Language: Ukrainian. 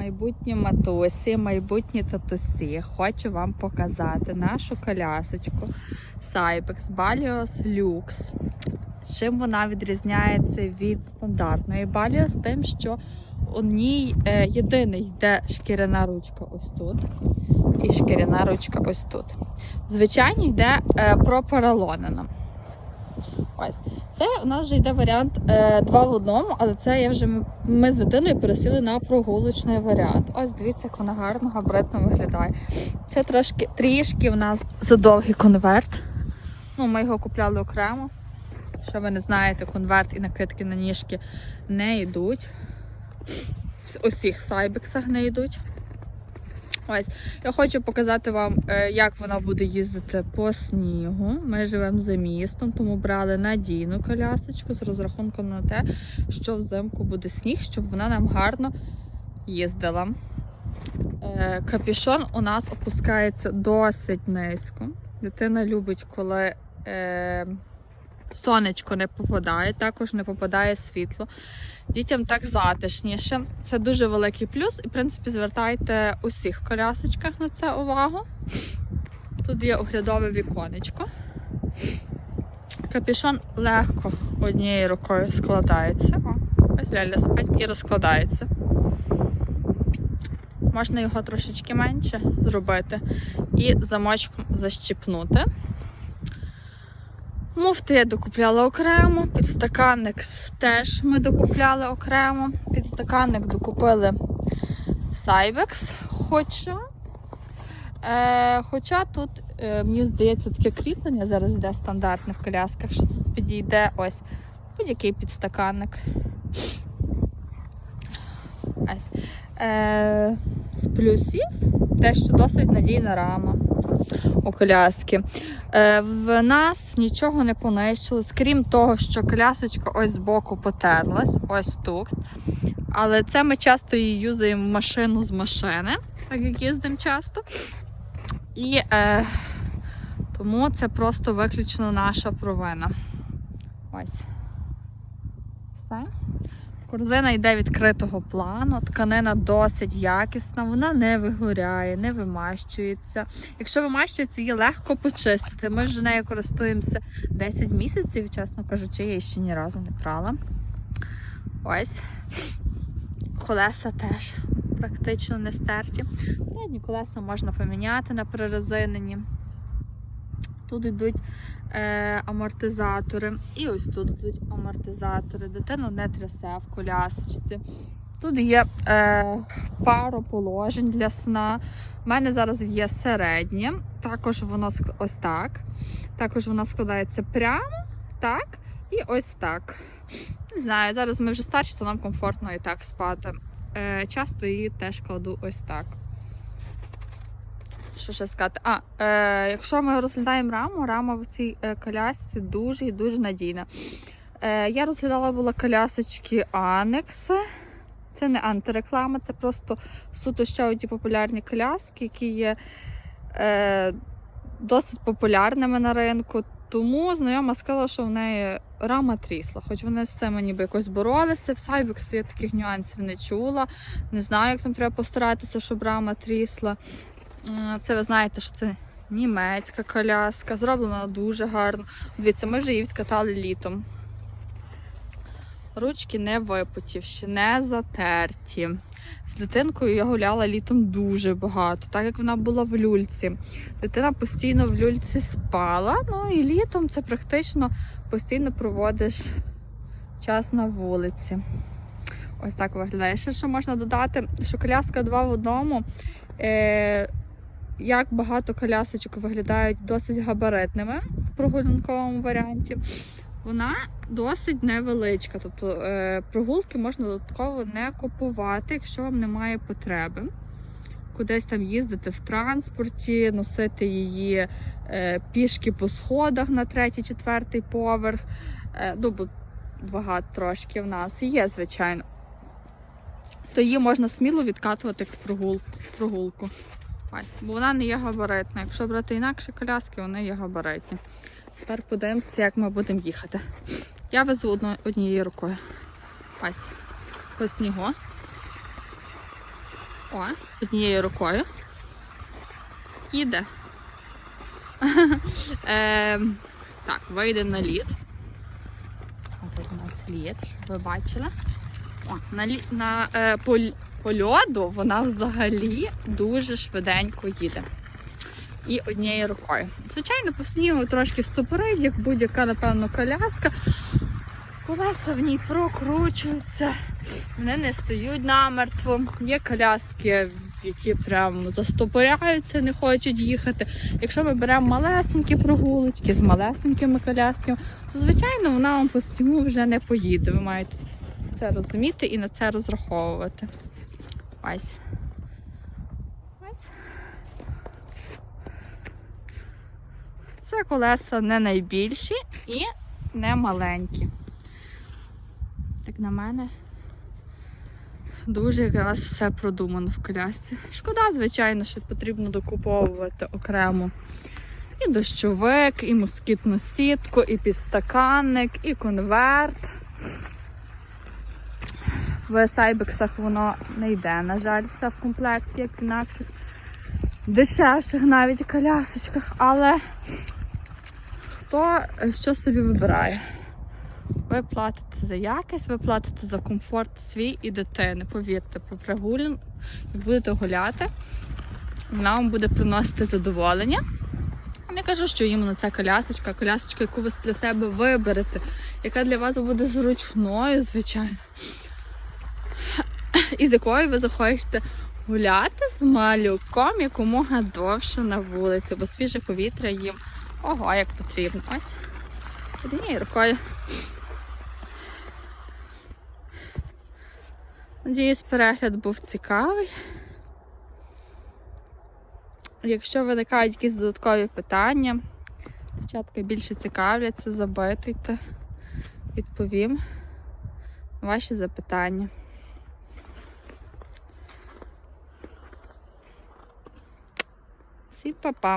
Майбутні матусі, майбутні татусі, хочу вам показати нашу колясочку Cybex Balios Lux. Чим вона відрізняється від стандартної Balios? Тим, що у ній е, єдиний йде шкіряна ручка ось тут, і шкіряна ручка ось тут. Звичайно, йде е, пропаралонена. Ось. Це у нас вже йде варіант е, два в одному, але це я вже ми, з дитиною пересіли на прогулочний варіант. Ось дивіться, як вона гарно габаритно виглядає. Це трошки трішки в нас задовгий конверт. Ну, ми його купляли окремо. Що ви не знаєте, конверт і накидки на ніжки не йдуть. В усіх сайбексах не йдуть. Ось, я хочу показати вам, е, як вона буде їздити по снігу. Ми живемо за містом, тому брали надійну колясочку з розрахунком на те, що взимку буде сніг, щоб вона нам гарно їздила. Е, Капюшон у нас опускається досить низько. Дитина любить, коли е, сонечко не попадає, також не попадає світло. Дітям так затишніше. Це дуже великий плюс. І, в принципі, звертайте у всіх колясочках на це увагу. Тут є оглядове віконечко. Капюшон легко однією рукою складається. Ось ляля спить і розкладається. Можна його трошечки менше зробити і замочком защіпнути. Муфти я докупляла окремо, підстаканник теж ми докупляли окремо. Підстаканник докупили Cybex. Хоча, е, хоча тут, е, мені здається, таке кріплення зараз йде стандартне в колясках, що тут підійде ось будь-який підстаканник. Ось. Е, з плюсів те, що досить надійна рама у коляски. Е, в нас нічого не понищилось, крім того, що колясочка ось збоку потерлась, ось тут. Але це ми часто її юзаємо в машину з машини, так як їздимо часто. І е, тому це просто виключно наша провина. Ось. Все. Корзина йде відкритого плану, тканина досить якісна, вона не вигоряє, не вимащується. Якщо вимащується, її легко почистити. Ми вже нею користуємося 10 місяців, чесно кажучи, я її ще ні разу не прала. Ось. Колеса теж практично не стерті. Передні колеса можна поміняти на прорезинені. Тут йдуть е, амортизатори. І ось тут йдуть амортизатори. Дитину не трясе в колясочці. Тут є е, пару положень для сна. У мене зараз є середнє. Також воно ось так. Також воно складається прямо, так, і ось так. Не знаю, зараз ми вже старші, то нам комфортно і так спати. Е, часто її теж кладу ось так. Що ще сказати? А, е, якщо ми розглядаємо раму, рама в цій е, колясці дуже і дуже надійна. Е, я розглядала була колясочки Анекс. Це не антиреклама, це просто суто ще одні популярні коляски, які є е, досить популярними на ринку. Тому знайома сказала, що в неї рама трісла. Хоч вони з цим ніби якось боролися. В Cybex я таких нюансів не чула. Не знаю, як там треба постаратися, щоб рама трісла. Е, Це ви знаєте, що це німецька коляска, зроблена дуже гарно. Дивіться, ми вже її відкатали літом. Ручки не випотівші, не затерті. З дитинкою я гуляла літом дуже багато, так як вона була в люльці. Дитина постійно в люльці спала, ну і літом це практично постійно проводиш час на вулиці. Ось так виглядає. Ще що можна додати, що коляска два в одному. Е, як багато колясочок виглядають досить габаритними в прогулянковому варіанті. Вона досить невеличка, тобто е, прогулки можна додатково не купувати, якщо вам немає потреби. Кудись там їздити в транспорті, носити її е, пішки по сходах на третій, четвертий поверх. Е, ну, бо вага трошки в нас є, звичайно. То її можна сміло відкатувати в прогулку. Ось, бо вона не є габаритна. Якщо брати інакші коляски, вони є габаритні. Тепер подивимося, як ми будемо їхати. Я везу одно, однією рукою. Ось по снігу. О, однією рукою. Їде. Ем, Так, вийде на лід. Ось тут у нас лід, щоб ви бачили. О, на, на е, по, по льоду вона взагалі дуже швиденько їде. І однією рукою. Звичайно, по снігу трошки стопорить, як будь-яка, напевно, коляска. Колеса в ній прокручуються, вони не стоять намертво. Є коляски, які прям застопоряються, не хочуть їхати. Якщо ми беремо малесенькі прогулочки з малесенькими колясками, то звичайно вона вам по снігу вже не поїде. Ви маєте це розуміти і на це розраховувати. Ось. Ось. Це колеса не найбільші і не маленькі. Як на мене, дуже якраз все продумано в колясці. Шкода, звичайно, що потрібно докуповувати окремо і дощовик, і москітну сітку, і підстаканник, і конверт. В сайбексах воно не йде, на жаль, все в комплекті, як в інакших дешевших навіть колясочках, але хто що собі вибирає? Ви платите за якість, ви платите за комфорт свій і дитини. Повірте, по прогулянку, як будете гуляти, вона вам буде приносити задоволення. Не кажу, що іменно це колясочка, колясочка, яку ви для себе виберете, яка для вас буде зручною, звичайно. І з якою ви захочете гуляти з малюком якомога довше на вулиці, бо свіже повітря їм ого, як потрібно. Ось однією рукою. Надіюсь, перегляд був цікавий. Якщо виникають якісь додаткові питання, дівчатка більше цікавляться, запитуйте, відповім на ваші запитання. Всім па-па!